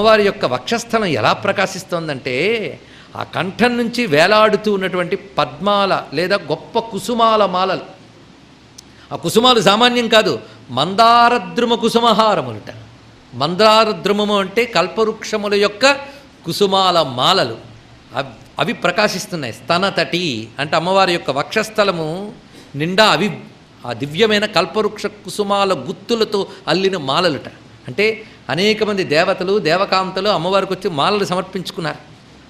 అమ్మవారి యొక్క వక్షస్థలం ఎలా ప్రకాశిస్తోందంటే ఆ కంఠం నుంచి వేలాడుతూ ఉన్నటువంటి పద్మాల లేదా గొప్ప కుసుమాల మాలలు. ఆ కుసుమాలు సామాన్యం కాదు మందారద్రుమ కుసుమహారములుట. మందారద్రుమము అంటే కల్పవృక్షముల యొక్క కుసుమాల మాలలు. అవి ప్రకాశిస్తున్నాయి. స్తనతటి అంటే అమ్మవారి యొక్క వక్షస్థలము నిండా అవి ఆ దివ్యమైన కల్పవృక్ష కుసుమాల గుత్తులతో అల్లిన మాలలుట. అంటే అనేక మంది దేవతలు దేవకాంతలు అమ్మవారికి వచ్చి మాలలు సమర్పించుకున్నారు.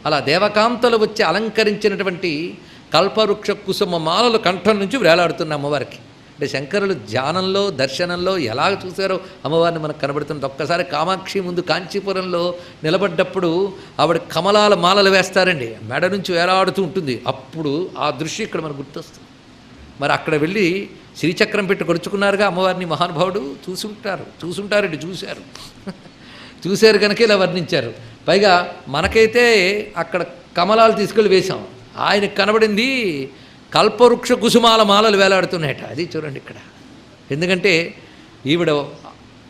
అలా దేవకాంతలు వచ్చి అలంకరించినటువంటి కల్పవృక్ష కుసుమ మాలలు కంఠం నుంచి వేలాడుతున్న అమ్మవారికి. అంటే శంకరులు ధ్యానంలో దర్శనంలో ఎలా చూశారో అమ్మవారిని మనకు కనబడుతుంది ఒక్కసారి కామాక్షి ముందు కాంచీపురంలో నిలబడ్డప్పుడు ఆవిడ కమలాల మాలలు వేస్తారండి. మెడ నుంచి వేలాడుతూ ఉంటుంది. అప్పుడు ఆ దృశ్యం ఇక్కడ మనకు గుర్తొస్తుంది. మరి అక్కడ వెళ్ళి శ్రీచక్రం పెట్టి కొడుచుకున్నారుగా అమ్మవారిని మహానుభావుడు. చూసుంటారు ఇటు చూశారు. చూశారు కనుక ఇలా వర్ణించారు. పైగా మనకైతే అక్కడ కమలాలు తీసుకెళ్ళి వేశాం. ఆయనకు కనబడింది కల్పవృక్ష కుసుమాల మాలలు వేలాడుతున్నాయట. అది చూడండి ఇక్కడ. ఎందుకంటే ఈవిడ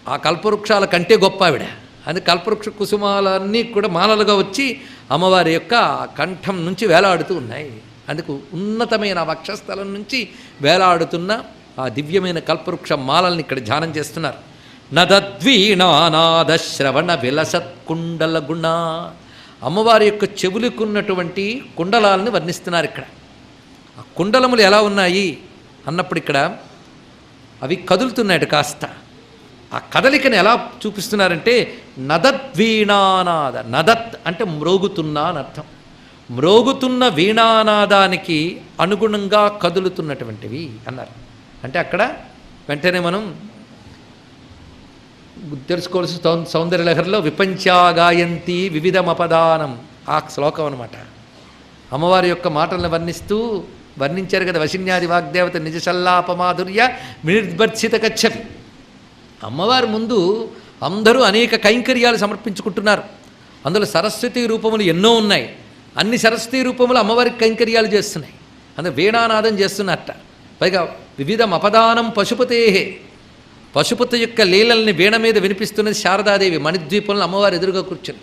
ఆ కల్పవృక్షాల కంటే గొప్ప ఆవిడ. అది కల్పవృక్ష కుసుమాలన్నీ కూడా మాలలుగా వచ్చి అమ్మవారి యొక్క కంఠం నుంచి వేలాడుతూ ఉన్నాయి. అందుకు ఉన్నతమైన వక్షస్థలం నుంచి వేలాడుతున్న ఆ దివ్యమైన కల్పవృక్ష మాలల్ని ఇక్కడ ధ్యానం చేస్తున్నారు. నదద్వీణానాద శ్రవణ విలసత్ కుండల గుణ. అమ్మవారి యొక్క చెవులుకున్నటువంటి కుండలాలను వర్ణిస్తున్నారు ఇక్కడ. ఆ కుండలములు ఎలా ఉన్నాయి అన్నప్పుడు ఇక్కడ అవి కదులుతున్నాయట కాస్త. ఆ కదలికని ఎలా చూపిస్తున్నారంటే నదద్వీణానాద నదత్ అంటే మ్రోగుతున్నా అని అర్థం. మ్రోగుతున్న వీణానాదానికి అనుగుణంగా కదులుతున్నటువంటివి అన్నారు. అంటే అక్కడ వెంటనే మనం తెలుసుకోవాల్సిన సౌ సౌందర్యలహరిలో విపంచాగాయంతి వివిధమపదానం. ఆ శ్లోకం అనమాట అమ్మవారి యొక్క మాటలను వర్ణిస్తూ వర్ణించారు కదా వశిన్యాది వాగ్దేవత నిజసల్లాపమాధుర్య నిర్బర్చిత కచ్చపి అమ్మవారి ముందు అందరూ అనేక కైంకర్యాలు సమర్పించుకుంటున్నారు. అందులో సరస్వతి రూపములు ఎన్నో ఉన్నాయి. అన్ని సరస్వతి రూపములు అమ్మవారికి కైంకర్యాలు చేస్తున్నాయి. అందులో వీణానాదం చేస్తున్నట్ట. పైగా వివిధ అపదానం పశుపతేహే. పశుపతి యొక్క లీలల్ని వీణ మీద వినిపిస్తున్నది శారదాదేవి మణిద్వీపంలో అమ్మవారు ఎదురుగా కూర్చుని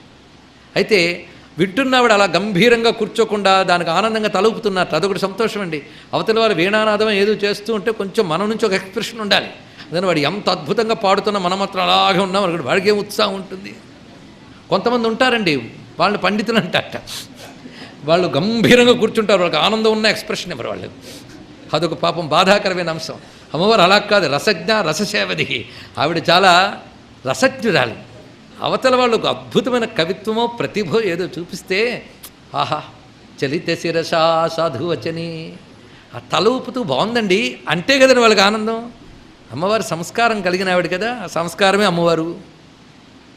అయితే వింటున్నవాడు అలా గంభీరంగా కూర్చోకుండా దానికి ఆనందంగా తలుపుతున్నారు. అదొకటి సంతోషం అండి. అవతల వారు వీణానాదం ఏదో చేస్తూ ఉంటే కొంచెం మన నుంచి ఒక ఎక్స్ప్రెషన్ ఉండాలి. అదే వాడు ఎంత అద్భుతంగా పాడుతున్నా మనం మాత్రం అలాగే ఉన్నాం. అక్కడ వాడికి ఏం ఉత్సాహం ఉంటుంది? కొంతమంది ఉంటారండి. వాళ్ళు పండితులు అంటట వాళ్ళు గంభీరంగా కూర్చుంటారు. వాళ్ళకి ఆనందం ఉన్న ఎక్స్ప్రెషన్ ఎవరు వాళ్ళు అదొక పాపం బాధాకరమైన అంశం. అమ్మవారు అలా కాదు రసజ్ఞ రససేవది ఆవిడ చాలా రసజ్ఞురాలి. అవతల వాళ్ళకు అద్భుతమైన కవిత్వమో ప్రతిభో ఏదో చూపిస్తే ఆహా చలిత శిరసా సాధువచని ఆ తల ఊపుతూ బాగుందండి. అంటే కదండి వాళ్ళకి ఆనందం. అమ్మవారి సంస్కారం కలిగిన ఆవిడ కదా ఆ సంస్కారమే అమ్మవారు.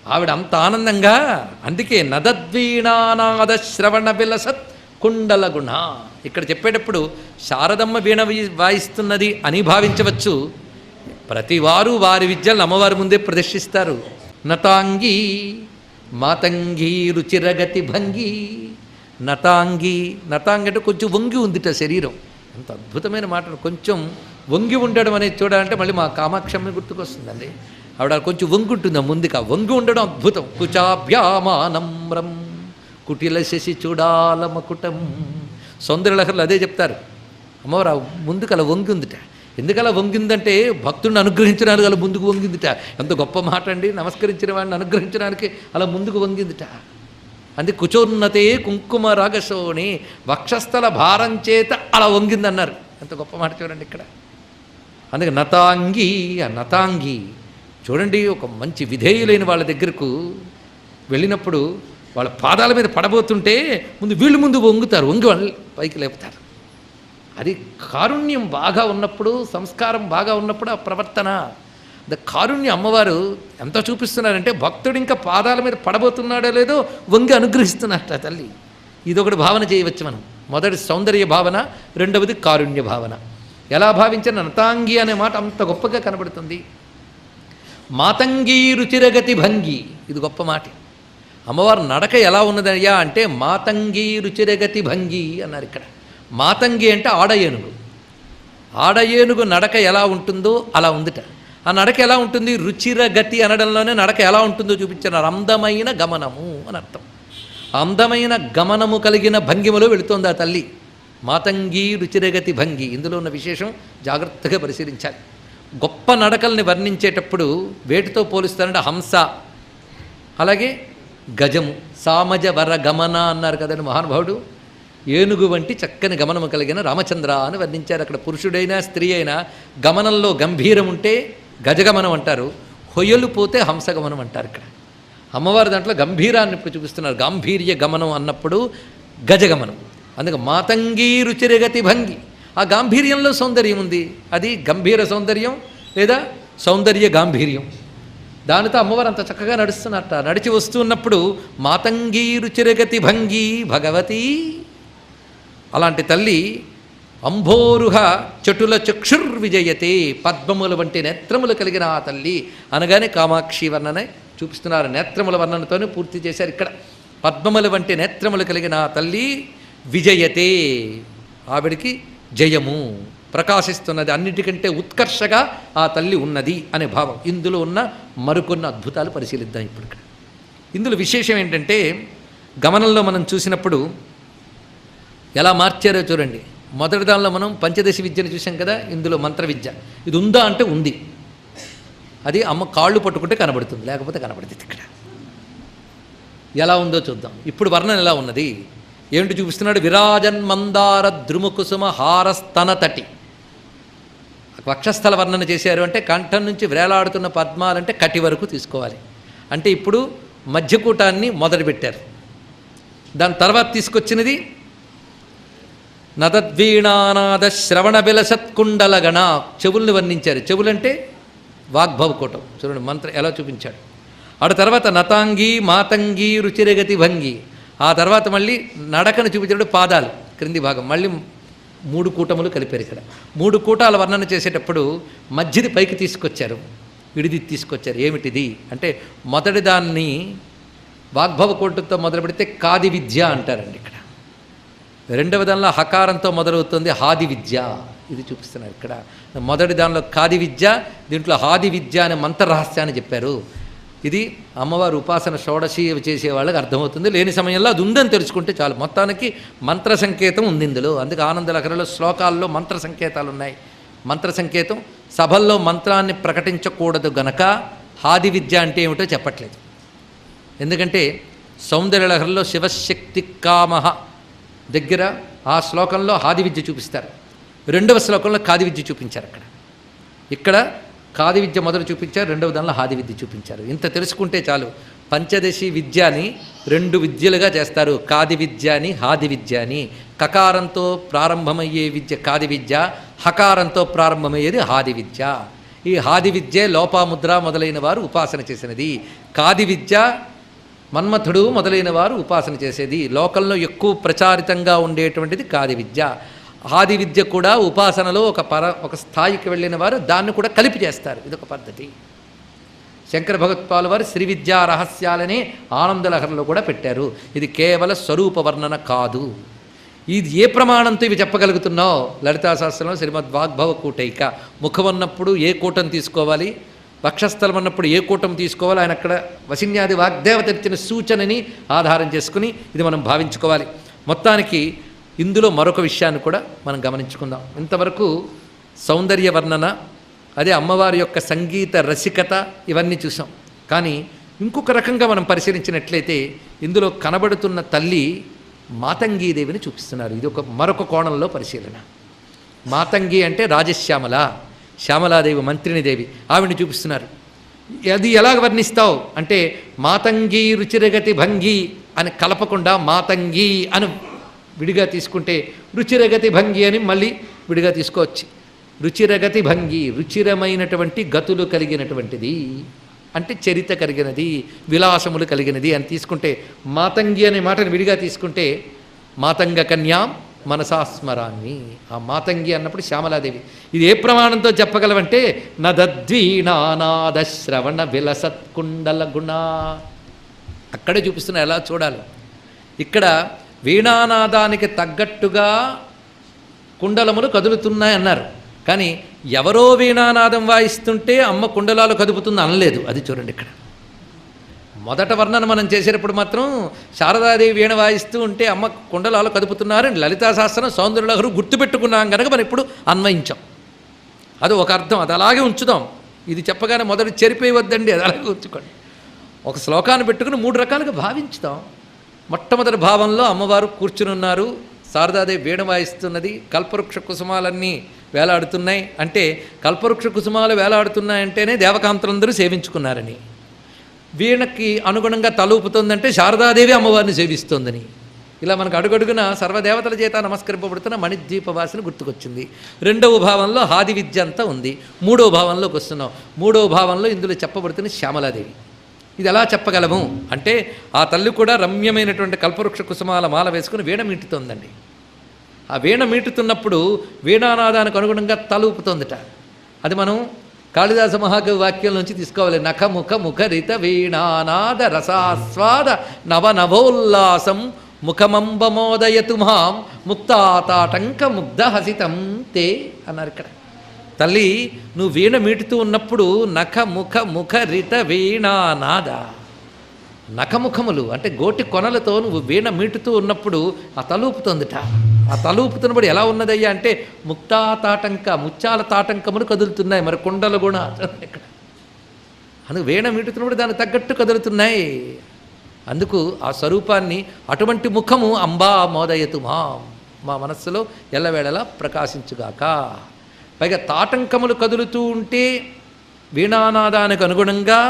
ఆవిడ అంత ఆనందంగా అందుకే నదద్వీణానాద శ్రవణ విలసత్ కుండల గుణ ఇక్కడ చెప్పేటప్పుడు శారదమ్మ వీణ వాయిస్తున్నది అని భావించవచ్చు. ప్రతివారు వారి విద్యలను అమ్మవారి ముందే ప్రదర్శిస్తారు. నతాంగి మాతంగి రుచిరగతి భంగి. నతాంగి నతాంగి అంటే కొంచెం వంగి ఉందిట శరీరం. అంత అద్భుతమైన మాట కొంచెం వంగి ఉండడం అనేది చూడాలంటే మళ్ళీ మా కామాక్షమ్మ గుర్తుకొస్తుందండి. ఆవిడ కొంచెం వంగి ఉంటుంది ముందుక. ముందుగా వంగి ఉండడం అద్భుతం. కుచాభ్యామానమ్రం కుటిల శశి చూడాల మకుటం సౌందర్యలహరులు అదే చెప్తారు. అమ్మవారు ముందుకు అలా వంగిందిట. ఎందుకలా వంగిందంటే భక్తుడిని అనుగ్రహించడానికి అలా ముందుకు వంగిందిట. ఎంత గొప్ప మాట అండి నమస్కరించిన వాడిని అనుగ్రహించడానికి అలా ముందుకు వంగిందిట. అందుకే కుచోన్నతే కుంకుమ రాగశోణి వక్షస్థల భారం చేత అలా వంగిందన్నారు. ఎంత గొప్ప మాట చూడండి ఇక్కడ. అందుకే నతాంగి ఆ నతాంగి చూడండి ఒక మంచి విధేయులైన వాళ్ళ దగ్గరకు వెళ్ళినప్పుడు వాళ్ళ పాదాల మీద పడబోతుంటే ముందు వీళ్ళు ముందు వంగుతారు వంగి వాళ్ళు పైకి లేపుతారు. అది కారుణ్యం బాగా ఉన్నప్పుడు సంస్కారం బాగా ఉన్నప్పుడు ఆ ప్రవర్తన. ద కారుణ్య అమ్మవారు ఎంత చూపిస్తున్నారంటే భక్తుడు ఇంకా పాదాల మీద పడబోతున్నాడో లేదో వంగి అనుగ్రహిస్తున్నట్ట తల్లి. ఇదొకటి భావన చేయవచ్చు మనం. మొదటి సౌందర్య భావన రెండవది కారుణ్య భావన. ఎలా భావించిన నతాంగి అనే మాట అంత గొప్పగా కనబడుతుంది. మాతంగీ రుచిరగతి భంగి. ఇది గొప్ప మాట. అమ్మవారు నడక ఎలా ఉన్నదయ్యా అంటే మాతంగి రుచిరగతి భంగి అన్నారు ఇక్కడ. మాతంగి అంటే ఆడ ఏనుగు. ఆడ ఏనుగు నడక ఎలా ఉంటుందో అలా ఉందిట. ఆ నడక ఎలా ఉంటుంది? రుచిరగతి అనడంలోనే నడక ఎలా ఉంటుందో చూపించారు అందమైన గమనము అని అర్థం. అందమైన గమనము కలిగిన భంగిమలో వెళుతోంది ఆ తల్లి. మాతంగి రుచిరగతి భంగి. ఇందులో ఉన్న విశేషం జాగ్రత్తగా పరిశీలించాలి. గొప్ప నడకల్ని వర్ణించేటప్పుడు వేటితో పోలుస్తారంటే హంస. అలాగే గజము సామజ వర గమన అన్నారు కదండి మహానుభావుడు. ఏనుగు వంటి చక్కని గమనము కలిగిన రామచంద్ర అని వర్ణించారు. అక్కడ పురుషుడైనా స్త్రీ అయినా గమనంలో గంభీరం ఉంటే గజగమనం అంటారు. హొయ్యలు పోతే హంసగమనం అంటారు ఇక్కడ. అమ్మవారి దాంట్లో గంభీరాన్ని ఇప్పుడు చూపిస్తున్నారు. గాంభీర్య గమనం అన్నప్పుడు గజగమనం. అందుకే మాతంగీ రుచిరగతి భంగి. ఆ గాంభీర్యంలో సౌందర్యం ఉంది. అది గంభీర సౌందర్యం లేదా సౌందర్య గాంభీర్యం? దానితో అమ్మవారు అంత చక్కగా నడుస్తున్నట్ట. నడిచి వస్తున్నప్పుడు మాతంగీ రుచిరగతి భంగి భగవతి. అలాంటి తల్లి అంభోరుహ చటుల చక్షుర్విజయతే పద్మముల వంటి నేత్రములు కలిగిన ఆ తల్లి అనగానే కామాక్షి వర్ణనే చూపిస్తున్నారు. నేత్రముల వర్ణనతోనే పూర్తి చేశారు ఇక్కడ. పద్మముల వంటి నేత్రములు కలిగిన ఆ తల్లి విజయతే. ఆవిడికి జయము. ప్రకాశిస్తున్నది అన్నిటికంటే ఉత్కర్షగా ఆ తల్లి ఉన్నది అనే భావం. ఇందులో ఉన్న మరికొన్ని అద్భుతాలు పరిశీలిద్దాం ఇప్పుడు ఇక్కడ. ఇందులో విశేషం ఏంటంటే గమనంలో మనం చూసినప్పుడు ఎలా మార్చారో చూడండి. మొదటి దానిలో మనం పంచదశ విద్యను చూసాం కదా ఇందులో మంత్ర విద్య. ఇది ఉందా అంటే ఉంది. అది అమ్మ కాళ్ళు పట్టుకుంటే కనబడుతుంది లేకపోతే కనబడుతుంది ఇక్కడ. ఎలా ఉందో చూద్దాం. ఇప్పుడు వర్ణన ఎలా ఉన్నది? ఏమిటి చూపిస్తున్నాడు? విరాజన్ మందార ద్రుముకుసుమ హారస్తన తటి వక్షస్థల వర్ణన చేశారు అంటే కంఠం నుంచి వేలాడుతున్న పద్మాలంటే కటి వరకు తీసుకోవాలి. అంటే ఇప్పుడు మధ్యకూటాన్ని మొదలుపెట్టారు. దాని తర్వాత తీసుకొచ్చినది నదద్వీణానాద శ్రవణ బిలసత్కుండలగణ చెవుల్ని వర్ణించారు. చెవులంటే వాగ్భవకూటం చూడండి మంత్రం ఎలా చూపించాడు. ఆడ తర్వాత నతాంగి మాతంగి రుచిరగతి భంగి. ఆ తర్వాత మళ్ళీ నడకను చూపించాడు పాదాలు క్రింది భాగం. మళ్ళీ మూడు కూటములు కలిపారు ఇక్కడ. మూడు కూటాల వర్ణన చేసేటప్పుడు మధ్యది పైకి తీసుకొచ్చారు. విడిది తీసుకొచ్చారు. ఏమిటిది? అంటే మొదటి దాన్ని వాగ్భవ కోటుతో మొదలు పెడితే కాది విద్య అంటారండి ఇక్కడ. రెండవ దానిలో హకారంతో మొదలవుతుంది హాది విద్య. ఇది చూపిస్తున్నారు ఇక్కడ. మొదటి దానిలో కాది విద్య దీంట్లో హాది విద్య అనే మంత్ర రహస్యాన్ని చెప్పారు. ఇది అమ్మవారు ఉపాసన షోడశి చేసే వాళ్ళకి అర్థమవుతుంది. లేని సమయంలో అది ఉందని తెలుసుకుంటే చాలు. మొత్తానికి మంత్ర సంకేతం ఉంది ఇందులో. అందుకే ఆనందలహరిలో శ్లోకాల్లో మంత్ర సంకేతాలు ఉన్నాయి. మంత్ర సంకేతం సభల్లో మంత్రాన్ని ప్రకటించకూడదు గనక హాది విద్య అంటే ఏమిటో చెప్పట్లేదు. ఎందుకంటే సౌందర్యలహరిలో శివశక్తి కామహ దగ్గర ఆ శ్లోకంలో హాది విద్య చూపిస్తారు. రెండవ శ్లోకంలో కాది విద్య చూపించారు అక్కడ. ఇక్కడ కాది విద్య మొదలు చూపించారు రెండవ దానిలో హాది విద్య చూపించారు. ఇంత తెలుసుకుంటే చాలు. పంచదశి విద్యని రెండు విద్యలుగా చేస్తారు. కాది విద్య అని హాది విద్య అని కకారంతో ప్రారంభమయ్యే విద్య కాది విద్య హకారంతో ప్రారంభమయ్యేది హాది విద్య. ఈ హాది విద్య లోపాముద్ర మొదలైన వారు ఉపాసన చేసినది. కాది విద్య మన్మథుడు మొదలైన వారు ఉపాసన చేసేది. లోకంలో ఎక్కువ ప్రచారితంగా ఉండేటువంటిది కాది విద్య. ఆది విద్య కూడా ఉపాసనలో ఒక పర ఒక స్థాయికి వెళ్ళిన వారు దాన్ని కూడా కలిపి చేస్తారు. ఇదొక పద్ధతి. శంకర భగవత్పాల్ వారు శ్రీ విద్యా రహస్యాలని ఆనందలహరిలో కూడా పెట్టారు. ఇది కేవల స్వరూప వర్ణన కాదు. ఇది ఏ ప్రమాణంతో ఇవి చెప్పగలుగుతున్నావు? లలితాశాస్త్రంలో శ్రీమద్ వాగ్భవ కూటైక. ముఖం ఉన్నప్పుడు ఏ కూటం తీసుకోవాలి? వక్షస్థలం అన్నప్పుడు ఏ కూటం తీసుకోవాలి? ఆయన అక్కడ వసిన్యాది వాగ్దేవత ఇచ్చిన సూచనని ఆధారం చేసుకుని ఇది మనం భావించుకోవాలి. మొత్తానికి ఇందులో మరొక విషయాన్ని కూడా మనం గమనించుకుందాం. ఇంతవరకు సౌందర్య వర్ణన అదే అమ్మవారి యొక్క సంగీత రసికత ఇవన్నీ చూసాం. కానీ ఇంకొక రకంగా మనం పరిశీలించినట్లయితే ఇందులో కనబడుతున్న తల్లి మాతంగీదేవిని చూపిస్తున్నారు. ఇది ఒక మరొక కోణంలో పరిశీలన. మాతంగి అంటే రాజశ్యామల శ్యామలాదేవి మంత్రిని దేవి ఆవిడని చూపిస్తున్నారు. అది ఎలా వర్ణిస్తావు? అంటే మాతంగి రుచిరగతి భంగి అని కలపకుండా మాతంగి అని విడిగా తీసుకుంటే రుచిరగతి భంగి అని మళ్ళీ విడిగా తీసుకోవచ్చు. రుచిరగతి భంగి రుచిరమైనటువంటి గతులు కలిగినటువంటిది అంటే చరిత కలిగినది విలాసములు కలిగినది అని తీసుకుంటే మాతంగి అనే మాటను విడిగా తీసుకుంటే మాతంగ కన్యాం మనసాస్మరాన్ని ఆ మాతంగి అన్నప్పుడు శ్యామలాదేవి. ఇది ఏ ప్రమాణంతో చెప్పగలవంటే నదద్వీణానాద శ్రవణ విలసత్కుండల గుణ అక్కడే చూపిస్తున్నా ఎలా చూడాలి? ఇక్కడ వీణానాదానికి తగ్గట్టుగా కుండలములు కదులుతున్నాయి అన్నారు. కానీ ఎవరో వీణానాదం వాయిస్తుంటే అమ్మ కుండలాలు కదుపుతుంది అనలేదు. అది చూడండి ఇక్కడ. మొదట వర్ణన మనం చేసేటప్పుడు మాత్రం శారదాదేవి వీణ వాయిస్తూ ఉంటే అమ్మ కుండలాలు కదుపుతున్నారని లలితా శాస్త్రం సౌందర్యలహరు గుర్తుపెట్టుకున్నాం కనుక మనం ఇప్పుడు అన్వయించాం. అది ఒక అర్థం. అది అలాగే ఉంచుదాం. ఇది చెప్పగానే మొదటి చెరిపేయవద్దండి. అది అలాగే ఉంచుకోండి. ఒక శ్లోకాన్ని పెట్టుకుని మూడు రకాలుగా భావించుతాం మొట్టమొదటి భావంలో అమ్మవారు కూర్చుని ఉన్నారు శారదాదేవి వీణ వాయిస్తున్నది. కల్పవృక్ష కుసుమాలన్నీ వేలాడుతున్నాయి అంటే కల్పవృక్ష కుసుమాలు వేలాడుతున్నాయంటేనే దేవకాంతలందరూ సేవించుకున్నారని. వీణకి అనుగుణంగా తలూపుతుందంటే శారదాదేవి అమ్మవారిని సేవిస్తోందని. ఇలా మనకు అడుగడుగున సర్వదేవతల చేత నమస్కరింపబడుతున్న మణిద్వీపవాసిని గుర్తుకొచ్చింది. రెండవ భావంలో హాది విద్య అంతా ఉంది. మూడవ భావంలోకి వస్తున్నాం. మూడవ భావంలో ఇందులో చెప్పబడుతున్న శ్యామలాదేవి. ఇది ఎలా చెప్పగలము? అంటే ఆ తల్లి కూడా రమ్యమైనటువంటి కల్పవృక్ష కుసుమాల మాల వేసుకుని వీణ మీటుతోందండి. ఆ వీణ మీటుతున్నప్పుడు వీణానాదానికి అనుగుణంగా తలూపుతోందట అది మనం కాళిదాస మహాకవి వాక్యం నుంచి తీసుకోవాలి. నఖ ముఖ ముఖరిత వీణానాద రసాస్వాద నవ నవోల్లాసం ముఖమంబమోదయతు మాం ముక్తాతాటంక ముగ్ధ హసితం తే అన్నారు ఇక్కడ. తల్లి నువ్వు వీణ మీటుతూ ఉన్నప్పుడు నఖ ముఖ ముఖ రిత వీణానాద నఖముఖములు అంటే గోటి కొనలతో నువ్వు వీణ మీటుతూ ఉన్నప్పుడు ఆ తలూపుతుందిట. ఆ తలూపుతున్నప్పుడు ఎలా ఉన్నదయ్యా అంటే ముక్తా తాటంక ముత్యాల తాటంకములు కదులుతున్నాయి. మరి కుండలు కూడా ఇక్కడ. అందుకు వీణ మీటుతున్నప్పుడు దానికి తగ్గట్టు కదులుతున్నాయి. అందుకు ఆ స్వరూపాన్ని అటువంటి ముఖము అంబా మోదయతు మా మా మనస్సులో ఎల్లవేళలా ప్రకాశించుగాక. పైగా తాటంకములు కదులుతూ ఉంటే వీణానాదానికి అనుగుణంగా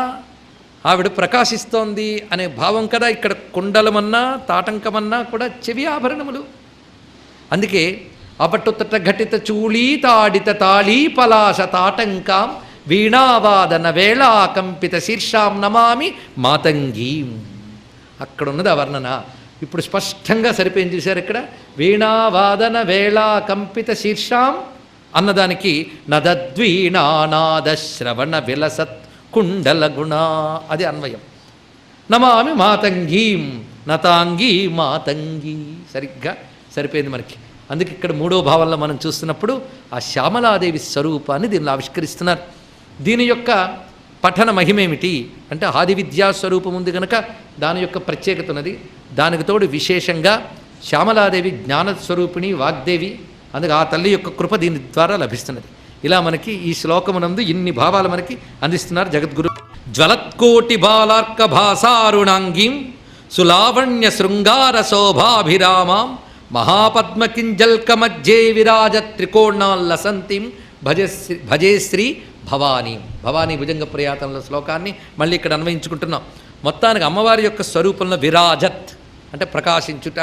ఆవిడ ప్రకాశిస్తోంది అనే భావం కదా ఇక్కడ కుండలమన్నా తాటంకమన్నా కూడా చెవి ఆభరణములు. అందుకే అపట్టుతట ఘటిత చూళీ తాడిత తాళీ పలాస తాటంకాం వీణావాదన వేళా కంపిత శీర్షాం నమామి మాతంగీం. అక్కడ ఉన్నది ఆ వర్ణన ఇప్పుడు స్పష్టంగా సరిపోయింది చూశారు ఇక్కడ. వీణావాదన వేళా కంపిత శీర్షాం అన్నదానికి నదద్వీణానాదశ్రవణ విలసత్ కుండల గుణ. అది అన్వయం. నమామి మాతంగీం నతాంగీ మాతంగీ. సరిగ్గా సరిపోయింది మనకి. అందుకే ఇక్కడ మూడో భావంలో మనం చూస్తున్నప్పుడు ఆ శ్యామలాదేవి స్వరూపాన్ని దీనిలో ఆవిష్కరిస్తున్నారు. దీని యొక్క పఠన మహిమేమిటి? అంటే ఆది విద్యా స్వరూపం ఉంది కనుక దాని యొక్క ప్రత్యేకత ఉన్నది. దానికి తోడు విశేషంగా శ్యామలాదేవి జ్ఞానస్వరూపిణి వాగ్దేవి అందుకే ఆ తల్లి యొక్క కృప దీని ద్వారా లభిస్తున్నది. ఇలా మనకి ఈ శ్లోకమునందు ఇన్ని భావాలు మనకి అందిస్తున్నారు జగద్గురు. జ్వలత్కోటి బాలార్క భాసారుణాంగీం సులావణ్య శృంగార శోభాభిరామాం మహాపద్మకింజల్కమజ్జే విరాజ త్రికోణాల్లసంతిం భజశ్రీ భజేశ్రీ భవానీ. భవానీ భుజంగ ప్రయాతంలో శ్లోకాన్ని మళ్ళీ ఇక్కడ అన్వయించుకుంటున్నాం. మొత్తానికి అమ్మవారి యొక్క స్వరూపంలో విరాజత్ అంటే ప్రకాశించుట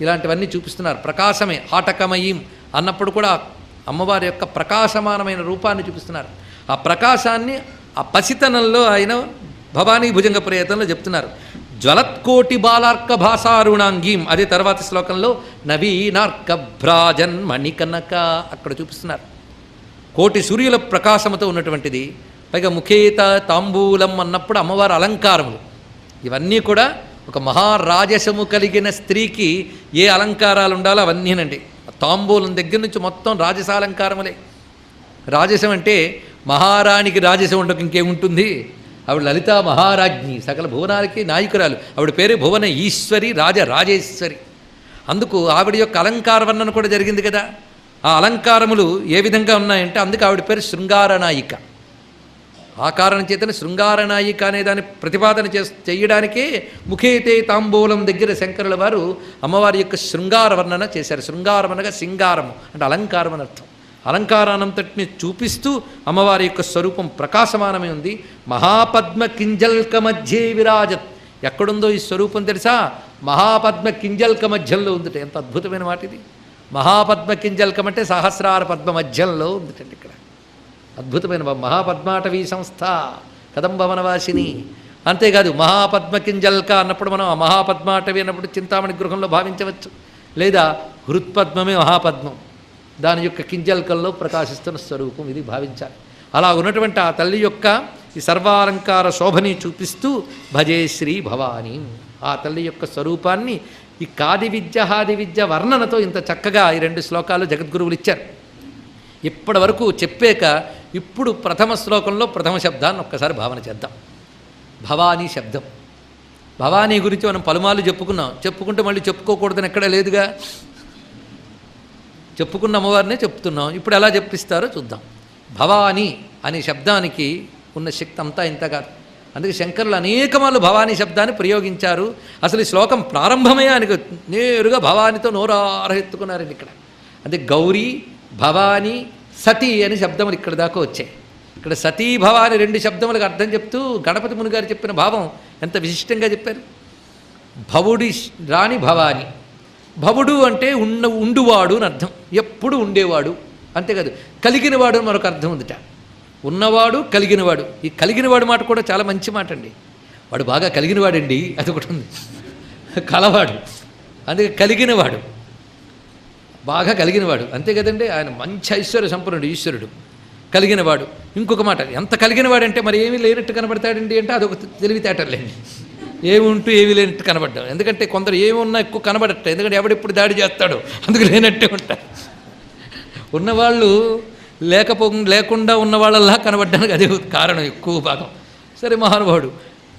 ఇలాంటివన్నీ చూపిస్తున్నారు. ప్రకాశమే ఆటకమయీం అన్నప్పుడు కూడా అమ్మవారి యొక్క ప్రకాశమానమైన రూపాన్ని చూపిస్తున్నారు. ఆ ప్రకాశాన్ని ఆ పసితనంలో ఆయన భవానీ భుజంగ ప్రయత్నంలో చెప్తున్నారు. జ్వలత్కోటి బాలార్క భాషారుణాంగీం అదే తర్వాత శ్లోకంలో నవీనార్క భ్రాజన్ మణికనక అక్కడ చూపిస్తున్నారు. కోటి సూర్యుల ప్రకాశముతో ఉన్నటువంటిది పైగా ముఖేత తాంబూలం అన్నప్పుడు అమ్మవారి అలంకారములు. ఇవన్నీ కూడా ఒక మహారాజసము కలిగిన స్త్రీకి ఏ అలంకారాలు ఉండాలో అవన్నీనండి తాంబూలం దగ్గర నుంచి మొత్తం రాజసాలంకారములే. రాజసం అంటే మహారాణికి రాజసం ఉండక ఇంకేముంటుంది? ఆవిడ లలితా మహారాజ్ఞి సకల భువనాలకి నాయకురాలు. ఆవిడ పేరు భువన ఈశ్వరి రాజ రాజేశ్వరి. అందుకు ఆవిడ యొక్క అలంకార వర్ణన కూడా జరిగింది కదా. ఆ అలంకారములు ఏ విధంగా ఉన్నాయంటే అందుకు ఆవిడ పేరు శృంగారనాయిక ఆ కారణం చేతనే శృంగారనాయిక అనే దాన్ని ప్రతిపాదన చే చేయడానికే ముఖేతే తాంబూలం దగ్గర శంకరుల వారు అమ్మవారి యొక్క శృంగార వర్ణన చేశారు. శృంగారం అనగా సింగారము అంటే అలంకారం అని అర్థం. అలంకారానంతటిని చూపిస్తూ అమ్మవారి యొక్క స్వరూపం ప్రకాశమానమై ఉంది. మహాపద్మ కింజల్క మధ్యే విరాజత్. ఎక్కడుందో ఈ స్వరూపం తెలుసా? మహాపద్మ కింజల్క మధ్యంలో ఉందిట. ఎంత అద్భుతమైన మాట ఇది మహాపద్మ కింజల్కం అంటే సహస్రార పద్మ మధ్యంలో ఉందిటండి ఇక్కడ. అద్భుతమైన మహాపద్మాటవీ సంస్థ కదంబవనవాసిని అంతేకాదు మహాపద్మ కింజల్క అన్నప్పుడు మనం ఆ మహాపద్మాటవి అన్నప్పుడు చింతామణి గృహంలో భావించవచ్చు. లేదా హృత్పద్మమే మహాపద్మం. దాని యొక్క కింజల్కల్లో ప్రకాశిస్తున్న స్వరూపం ఇది భావించాలి. అలా ఉన్నటువంటి ఆ తల్లి యొక్క ఈ సర్వాలంకార శోభని చూపిస్తూ భజే శ్రీ భవాని. ఆ తల్లి యొక్క స్వరూపాన్ని ఈ కాది విద్య హాది విద్య వర్ణనతో ఇంత చక్కగా ఈ రెండు శ్లోకాలు జగద్గురువులు ఇచ్చారు. ఇప్పటి వరకు చెప్పాక ఇప్పుడు ప్రథమ శ్లోకంలో ప్రథమ శబ్దాన్ని ఒక్కసారి భావన చేద్దాం. భవానీ శబ్దం. భవానీ గురించి మనం పలుమార్లు చెప్పుకున్నాం. చెప్పుకుంటే మళ్ళీ చెప్పుకోకూడదని ఎక్కడా లేదుగా? చెప్పుకున్న అమ్మవారినే చెప్తున్నాం. ఇప్పుడు ఎలా చెప్పిస్తారో చూద్దాం. భవానీ అనే శబ్దానికి ఉన్న శక్తి అంతా ఇంత కాదు. అందుకే శంకరులు అనేకమాలు భవానీ శబ్దాన్ని ప్రయోగించారు. అసలు ఈ శ్లోకం ప్రారంభమే ఆయనకు నేరుగా భవానితో నోరారహెత్తుకున్నారండి ఇక్కడ. అంటే గౌరీ భవానీ సతీ అని శబ్దములు ఇక్కడ దాకా వచ్చాయి. ఇక్కడ సతీ భవాని రెండు శబ్దములకు అర్థం చెప్తూ గణపతి ముని గారు చెప్పిన భావం ఎంత విశిష్టంగా చెప్పారు? భవుడి రాణి భవాని. భవుడు అంటే ఉన్న ఉండువాడు అని అర్థం. ఎప్పుడు ఉండేవాడు. అంతేకాదు కలిగినవాడు అని మరొక అర్థం ఉందిట. ఉన్నవాడు కలిగినవాడు. ఈ కలిగినవాడు మాట కూడా చాలా మంచి మాట అండి. వాడు బాగా కలిగినవాడండి అది ఒకటి ఉంది. కలవాడు. అందుకే కలిగినవాడు. బాగా కలిగినవాడు. అంతే కదండి? ఆయన మంచి ఐశ్వర్య సంపన్నుడు ఈశ్వరుడు. కలిగినవాడు. ఇంకొక మాట ఎంత కలిగినవాడంటే మరి ఏమీ లేనట్టు కనబడతాడండి అంటే అదొక తెలివితేటలేండి. ఏమి ఉంటూ ఏమీ లేనట్టు కనబడ్డాం. ఎందుకంటే కొందరు ఏమి ఉన్నా ఎక్కువ కనబడట ఎందుకంటే ఎవడెప్పుడు దాడి చేస్తాడో అందుకు లేనట్టే ఉంటారు. ఉన్నవాళ్ళు లేకపో లేకుండా ఉన్న వాళ్ళల్లా కనబడ్డానికి అదే కారణం ఎక్కువ భాగం. సరే మహానుభావుడు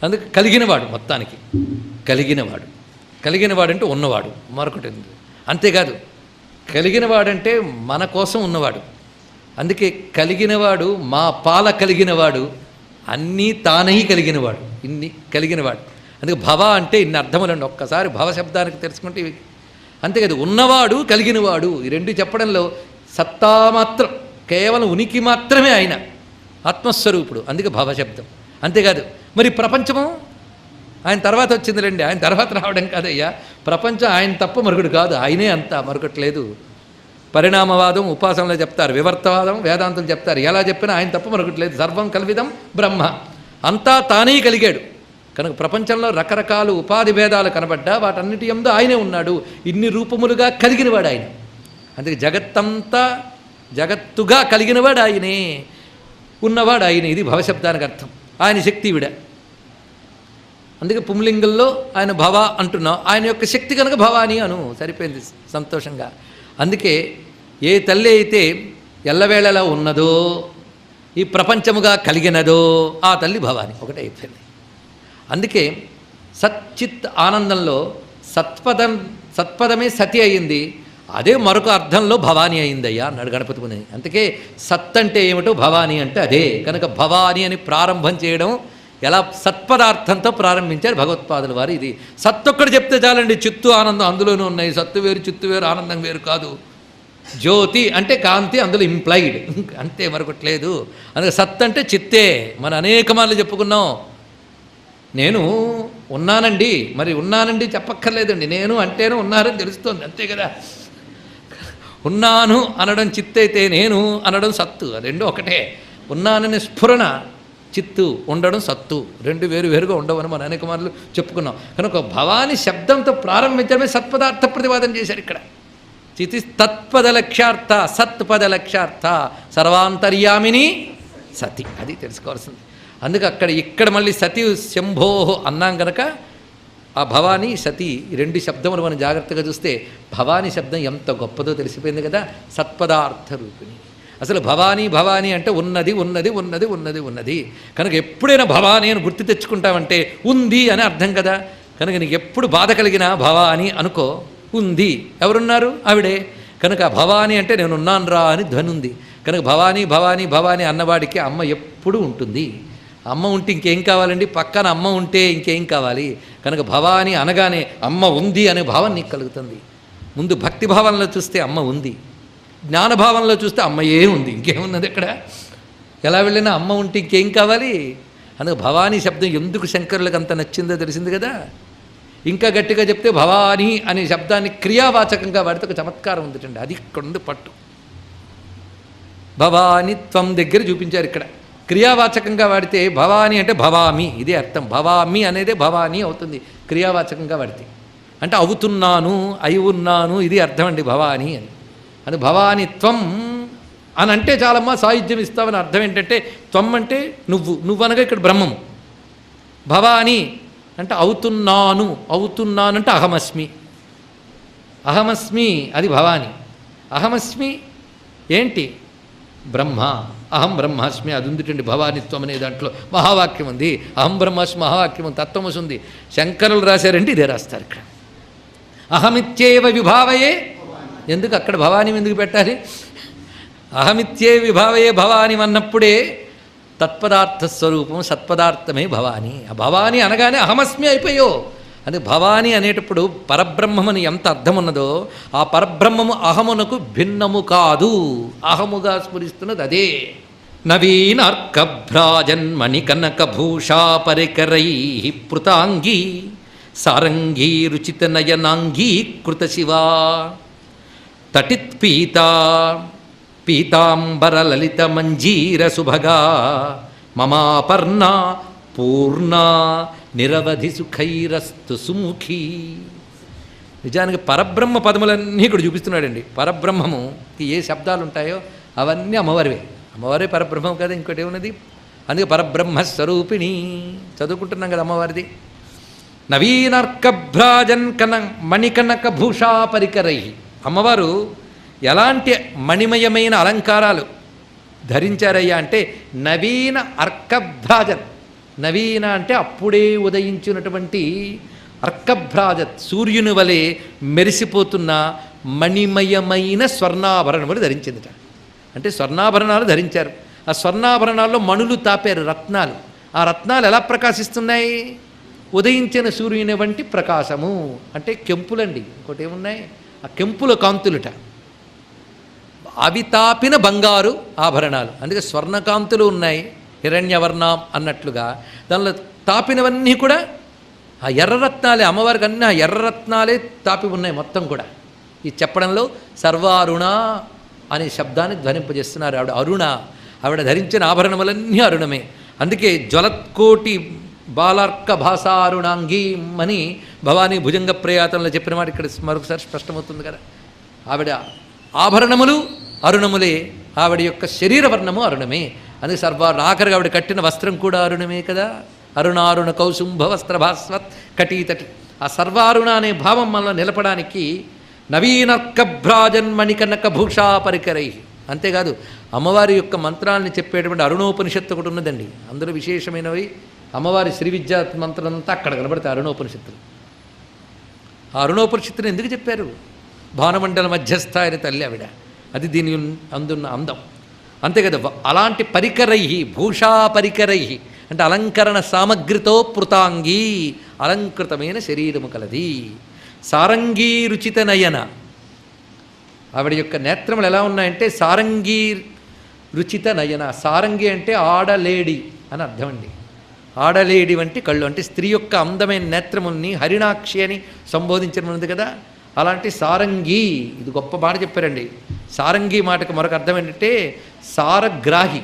అందుకు కలిగినవాడు మొత్తానికి. కలిగినవాడు. కలిగినవాడంటే ఉన్నవాడు. మరొకటి అంతేకాదు కలిగిన కలిగినవాడంటే మన కోసం ఉన్నవాడు. అందుకే కలిగినవాడు మా పాల కలిగినవాడు అన్నీ తానై కలిగినవాడు ఇన్ని కలిగినవాడు. అందుకే భవ అంటే ఇన్ని అర్థములండి ఒక్కసారి భవ శబ్దానికి తెలుసుకుంటే ఇవి. అంతేకాదు ఉన్నవాడు కలిగినవాడు ఈ రెండు చెప్పడంలో సత్తా మాత్రం కేవలం ఉనికి మాత్రమే ఆయన ఆత్మస్వరూపుడు. అందుకే భవశబ్దం అంతేకాదు మరి ప్రపంచము? ఆయన తర్వాత వచ్చిందిలేండి ఆయన తర్వాత రావడం కాదయ్యా. ప్రపంచం ఆయన తప్ప మరొకటి కాదు ఆయనే అంత మరొకటి లేదు పరిణామవాదం ఉపాసనలో చెప్తారు వివర్తవాదం వేదాంతం చెప్తారు. ఎలా చెప్పినా ఆయన తప్ప మరొకటి లేదు సర్వం కల్విదం బ్రహ్మ. అంతా తానే కలిగాడు. కనుక ప్రపంచంలో రకరకాల ఉపాధి భేదాలు కనబడ్డా వాటన్నిటి ఎందు ఆయనే ఉన్నాడు. ఇన్ని రూపములుగా కలిగినవాడు ఆయన. అందుకే జగత్తంతా జగత్తుగా కలిగినవాడు ఆయనే. ఉన్నవాడు ఆయన ఇది భవశబ్దానికి అర్థం. ఆయన శక్తి విడ అందుకే పుంలింగంలో ఆయన భవ అంటున్నాం. ఆయన యొక్క శక్తి కనుక భవాని అను. సరిపోయింది సంతోషంగా. అందుకే ఏ తల్లి అయితే ఎల్లవేళలా ఉన్నదో ఈ ప్రపంచముగా కలిగినదో ఆ తల్లి భవాని ఒకటే అయిపోయింది. అందుకే సచ్చిత్ ఆనందంలో సత్పదం సత్పదమే సతి అయింది. అదే మరొక అర్థంలో భవానీ అయిందయ్యా అన్నాడు గణపతి ముని. అందుకే సత్ అంటే ఏమిటో భవానీ అంటే అదే. కనుక భవానీ అని ప్రారంభం చేయడం ఎలా సత్పదార్థంతో ప్రారంభించారు భగవత్పాదుల వారు ఇది. సత్ ఒక్కటి చెప్తే చాలండి చిత్తు ఆనందం అందులోనూ ఉన్నాయి. సత్తు వేరు చిత్తు వేరు ఆనందం వేరు కాదు. జ్యోతి అంటే కాంతి అందులో ఇంప్లైడ్ అంతే మరొకటి లేదు అందుకే సత్ అంటే చిత్తే. మన అనేక మార్లు చెప్పుకున్నాం. నేను ఉన్నానండి. మరి ఉన్నానండి చెప్పక్కర్లేదండి. నేను అంటేనే ఉన్నారని తెలుస్తోంది. అంతే కదా. ఉన్నాను అనడం చిత్తైతే నేను అనడం సత్తు. రెండు ఒకటే. ఉన్నాననే స్ఫురణ. చిత్తు ఉండడం సత్తు. రెండు వేరు వేరుగా ఉండవని మన అనేక మార్లు చెప్పుకున్నాం. కనుక భవాని శబ్దంతో ప్రారంభించడమే సత్పదార్థ ప్రతిపాదన చేశారు ఇక్కడ. చితి తత్పద లక్ష్యార్థ సత్పద లక్ష్యార్థ సర్వాంతర్యామిని సతి. అది తెలుసుకోవాల్సింది. అందుకే అక్కడ ఇక్కడ మళ్ళీ సతి శంభో అన్నాం గనక ఆ భవానీ సతి రెండు శబ్దములు మనం జాగ్రత్తగా చూస్తే భవానీ శబ్దం ఎంత గొప్పదో తెలిసిపోయింది కదా సత్పదార్థ రూపిణి. అసలు భవానీ భవానీ అంటే ఉన్నది ఉన్నది ఉన్నది ఉన్నది ఉన్నది. కనుక ఎప్పుడైనా భవానీ అని గుర్తు తెచ్చుకుంటామంటే ఉంది అని అర్థం కదా. కనుక నీకు ఎప్పుడు బాధ కలిగినా భవాని అనుకో ఉంది. ఎవరున్నారు? ఆవిడే. కనుక భవాని అంటే నేను ఉన్నాను రా అని ధ్వని ఉంది కనుక భవానీ భవానీ భవానీ అన్నవాడికి అమ్మ ఎప్పుడు ఉంటుంది? అమ్మ ఉంటే ఇంకేం కావాలండి? పక్కన అమ్మ ఉంటే ఇంకేం కావాలి? కనుక భవాని అనగానే అమ్మ ఉంది అనే భావం నీకు కలుగుతుంది. ముందు భక్తి భావనలో చూస్తే అమ్మ ఉంది. జ్ఞానభావంలో చూస్తే అమ్మయే ఉంది ఇంకేమున్నది ఇక్కడ? ఎలా వెళ్ళినా అమ్మ ఉంటే ఇంకేం కావాలి? అందుకు భవానీ శబ్దం ఎందుకు శంకరులకు అంత నచ్చిందో తెలిసింది కదా? ఇంకా గట్టిగా చెప్తే భవానీ అనే శబ్దాన్ని క్రియావాచకంగా వాడితే ఒక చమత్కారం ఉందిటండి. అది ఇక్కడ ఉంది పట్టు. భవాని త్వం దగ్గర చూపించారు ఇక్కడ. క్రియావాచకంగా వాడితే భవాని అంటే భవామి. ఇదే అర్థం. భవామి అనేదే భవాని అవుతుంది. క్రియావాచకంగా వాడితే. అంటే అవుతున్నాను అయి ఉన్నాను ఇది అర్థం అండి భవాని అని. అది భవాని త్వం అని అంటే చాలమ్మా సాహిత్యం ఇస్తావని అర్థం ఏంటంటే త్వం అంటే నువ్వు నువ్వు అనగా ఇక్కడ బ్రహ్మము. భవాని అంటే అవుతున్నాను అవుతున్నానంటే అహమస్మి. అహమస్మి అది భవాని. అహమస్మి ఏంటి? బ్రహ్మ. అహం బ్రహ్మాస్మి అది ఉందిటండి భవానిత్వం అనే దాంట్లో మహావాక్యం ఉంది. అహం బ్రహ్మాస్మి మహావాక్యం ఉంది ఉంది. శంకరులు రాశారంటే ఇదే రాస్తారు ఇక్కడ. అహమిత్యేవ విభావయే ఎందుకు అక్కడ భవానీ ఎందుకు పెట్టాలి? అహమిత్యే విభావయే భవాని అన్నప్పుడే తత్పదార్థ స్వరూపం సత్పదార్థమే భవాని. ఆ భవాని అనగానే అహమస్మి అయిపోయో. అది భవాని అనేటప్పుడు పరబ్రహ్మమని ఎంత అర్థం ఉన్నదో ఆ పరబ్రహ్మము అహమునకు భిన్నము కాదు. అహముగా స్ఫురిస్తున్నది అదే. నవీనార్కభ్రాజన్మణి కనక భూషా పరికరై పృతాంగీ సారంగీ రుచిత నయనాంగీకృత శివా. తటిత్పీతా పీతాంబర లలిత మంజీర సుభగా మమాపర్ణ పూర్ణ నిరవధి సుఖైరస్తు సుముఖీ. నిజానికి పరబ్రహ్మ పదములన్నీ ఇక్కడ చూపిస్తున్నాడండి. పరబ్రహ్మముకి ఏ శబ్దాలు ఉంటాయో అవన్నీ అమ్మవారివే. అమ్మవారే పరబ్రహ్మం కదా ఇంకోటి ఏమున్నది? అందుకే పరబ్రహ్మ స్వరూపిణి చదువుకుంటున్నాం కదా అమ్మవారిది. నవీనర్కభ్రాజన్ కన మణికనక భూషా పరికరై అమ్మవారు ఎలాంటి మణిమయమైన అలంకారాలు ధరించారయ్యా అంటే నవీన అర్కభ్రాజత్. నవీన అంటే అప్పుడే ఉదయించినటువంటి అర్కభ్రాజత్. సూర్యుని వలె మెరిసిపోతున్న మణిమయమైన స్వర్ణాభరణములు ధరించిందిట. అంటే స్వర్ణాభరణాలు ధరించారు. ఆ స్వర్ణాభరణాల్లో మణులు తాపారు రత్నాలు. ఆ రత్నాలు ఎలా ప్రకాశిస్తున్నాయి? ఉదయించిన సూర్యుని వంటి ప్రకాశము. అంటే కెంపులండి. ఇంకోటి ఏమున్నాయి? ఆ కెంపుల కాంతులుట. అవి తాపిన బంగారు ఆభరణాలు. అందుకే స్వర్ణకాంతులు ఉన్నాయి హిరణ్యవర్ణం అన్నట్లుగా. దానిలో తాపినవన్నీ కూడా ఆ ఎర్రరత్నాలే అమ్మవారికి అన్నీ ఆ ఎర్రరత్నాలే తాపి ఉన్నాయి మొత్తం కూడా. ఈ చెప్పడంలో సర్వారుణ అనే శబ్దాన్ని ధ్వనింపజేస్తున్నారు ఆవిడ. అరుణ ఆవిడ ధరించిన ఆభరణములన్నీ అరుణమే. అందుకే జ్వలత్కోటి బాలార్క భాషారుణాంగీ అని భవానీ భుజంగ ప్రయాతంలో చెప్పిన మాట ఇక్కడ మరొకసారి స్పష్టమవుతుంది కదా. ఆవిడ ఆభరణములు అరుణములే ఆవిడ యొక్క శరీర వర్ణము అరుణమే. అని సర్వ ఆఖరిగా ఆవిడ కట్టిన వస్త్రం కూడా అరుణమే కదా. అరుణారుణ కౌసుంభ వస్త్ర భాస్వత్ కటీతటి. ఆ సర్వారుణ అనే భావం మనలో నిలపడానికి నవీనర్కభ్రాజన్ మణికనక భూషా పరికరై. అంతేకాదు అమ్మవారి యొక్క మంత్రాన్ని చెప్పేటువంటి అరుణోపనిషత్తు ఒకటి ఉన్నదండి. అందులో విశేషమైనవి అమ్మవారి శ్రీ విద్యా మంత్రం అంతా అక్కడ కనబడితే అరుణోపనిషత్తులు. ఆ అరుణోపనిషత్తుని ఎందుకు చెప్పారు? భానుమండల మధ్యస్థ అయిన తల్లి ఆవిడ. అది దీని అందున్న అందం. అంతే కదా అలాంటి పరికరై భూషా పరికరై అంటే అలంకరణ సామగ్రితో పృతాంగి అలంకృతమైన శరీరము కలది. సారంగీ రుచిత నయన. ఆవిడ యొక్క నేత్రములు ఎలా ఉన్నాయంటే సారంగీ రుచిత నయన. సారంగి అంటే ఆడలేడి అని అర్థం అండి ఆడలేడి వంటి కళ్ళు అంటే స్త్రీ యొక్క అందమైన నేత్రముల్ని హరిణాక్షి అని సంబోధించడం ఉంది కదా? అలాంటి సారంగి ఇది గొప్ప మాట చెప్పారండి. సారంగి మాటకు మరొక అర్థం ఏంటంటే సారగ్రాహి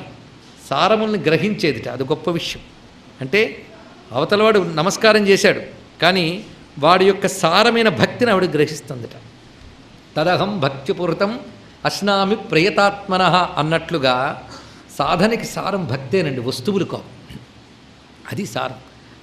సారముల్ని గ్రహించేదిట అది గొప్ప విషయం. అంటే అవతలవాడు నమస్కారం చేశాడు కానీ వాడి యొక్క సారమైన భక్తిని ఆవిడ గ్రహిస్తుందిట. తదహం భక్తిపూరితం అశ్నామి ప్రయతాత్మన అన్నట్లుగా సాధనకి సారం భక్తేనండి వస్తువులు కావు. అది సారం.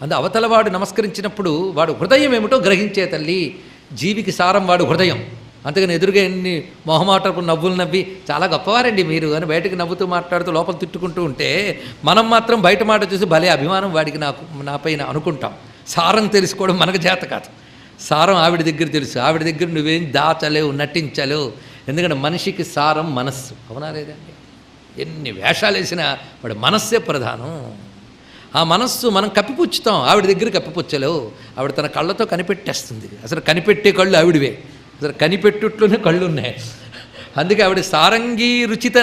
అందు అవతలవాడు నమస్కరించినప్పుడు వాడు హృదయం ఏమిటో గ్రహించే తల్లి జీవికి సారం వాడు హృదయం. అందుకని ఎదురుగా ఎన్ని మొహమాటపు నవ్వులు నవ్వి చాలా గొప్పవారండి మీరు అని బయటకు నవ్వుతూ మాట్లాడుతూ లోపల తిట్టుకుంటూ ఉంటే మనం మాత్రం బయట మాట చూసి భలే అభిమానం వాడికి నాకు నాపైన అనుకుంటాం. సారం తెలుసుకోవడం మనకు చేత కాదు. సారం ఆవిడ దగ్గర తెలుసు. ఆవిడ దగ్గర నువ్వేం దాచలేవు నటించలేవు. ఎందుకంటే మనిషికి సారం మనస్సు. అవునా లేదండి? ఎన్ని వేషాలు వేసినా వాడు మనస్సే ప్రధానం. ఆ మనస్సు మనం కప్పిపుచ్చుతాం. ఆవిడ దగ్గర కప్పిపుచ్చలేవు ఆవిడ తన కళ్ళతో కనిపెట్టేస్తుంది. అసలు కనిపెట్టే కళ్ళు ఆవిడవే. అసలు కనిపెట్టుట్లోనే కళ్ళు ఉన్నాయి అందుకే ఆవిడ సారంగీ రుచిత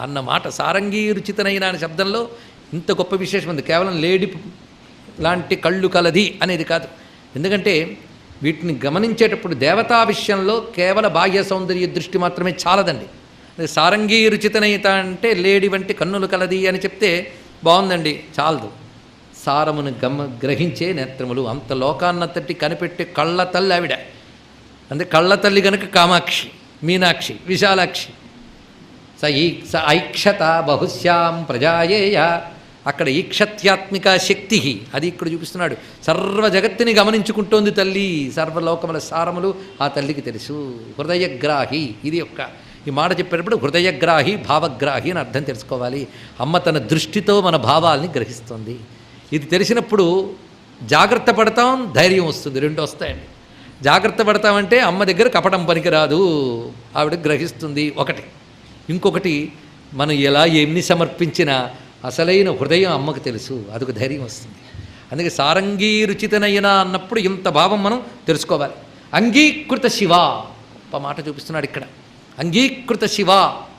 అన్న మాట. సారంగీ రుచితనయన అనే శబ్దంలో ఇంత గొప్ప విశేషం ఉంది. కేవలం లేడి లాంటి కళ్ళు కలది అనేది కాదు. ఎందుకంటే వీటిని గమనించేటప్పుడు దేవతా విషయంలో కేవల బాహ్య సౌందర్య దృష్టి మాత్రమే చాలదండి. సారంగీ రుచితనయిత అంటే లేడి వంటి కన్నులు కలది అని చెప్తే బాగుందండి చాలదు. సారమును గమ గ్రహించే నేత్రములు అంత లోకాన్నతటి కనిపెట్టే కళ్ళ తల్లి ఆవిడ. అంటే కళ్ళ తల్లి కనుక కామాక్షి మీనాక్షి విశాలాక్షి. స ఈ స ఐక్షత బహుశ్యాం ప్రజాయేయ. అక్కడ ఈక్షత్యాత్మిక శక్తి అది ఇక్కడ చూపిస్తున్నాడు. సర్వ జగత్తుని గమనించుకుంటోంది తల్లి. సర్వలోకముల సారములు ఆ తల్లికి తెలుసు. హృదయగ్రాహి ఇది యొక్క ఈ మాట చెప్పేటప్పుడు హృదయగ్రాహి భావగ్రాహి అని అర్థం తెలుసుకోవాలి. అమ్మ తన దృష్టితో మన భావాల్ని గ్రహిస్తుంది. ఇది తెలిసినప్పుడు జాగ్రత్త పడతాం ధైర్యం వస్తుంది. రెండు వస్తాయండి. జాగ్రత్త పడతామంటే అమ్మ దగ్గర కపటం పనికిరాదు. ఆవిడ గ్రహిస్తుంది ఒకటి. ఇంకొకటి మనం ఎలా ఎన్ని సమర్పించినా అసలైన హృదయం అమ్మకు తెలుసు. అదొక ధైర్యం వస్తుంది. అందుకే సారంగీ రుచితనైనా అన్నప్పుడు ఇంత భావం మనం తెలుసుకోవాలి. అంగీకృత శివ. గొప్ప మాట చూపిస్తున్నాడు ఇక్కడ. అంగీకృత శివ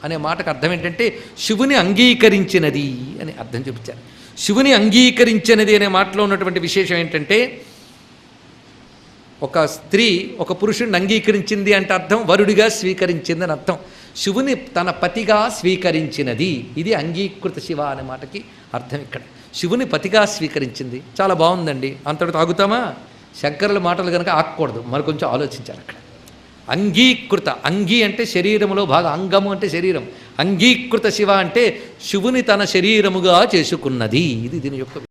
అనే మాటకు అర్థం ఏంటంటే శివుని అంగీకరించినది అని అర్థం చూపించారు శివుని అంగీకరించినది అనే మాటలో ఉన్నటువంటి విశేషం ఏంటంటే ఒక స్త్రీ ఒక పురుషుడిని అంగీకరించింది అంటే అర్థం వరుడిగా స్వీకరించింది అని అర్థం. శివుని తన పతిగా స్వీకరించినది. ఇది అంగీకృత శివ అనే మాటకి అర్థం ఇక్కడ. శివుని పతిగా స్వీకరించింది. చాలా బాగుందండి. అంతటితో ఆగుతామా? శంకరుల మాటలు కనుక ఆకూడదు మరి కొంచెం ఆలోచించారు అక్కడ. అంగీకృత అంగీ అంటే శరీరములో భాగం అంగము అంటే శరీరం. అంగీకృత శివ అంటే శివుని తన శరీరముగా చేసుకున్నది. ఇది దీని యొక్క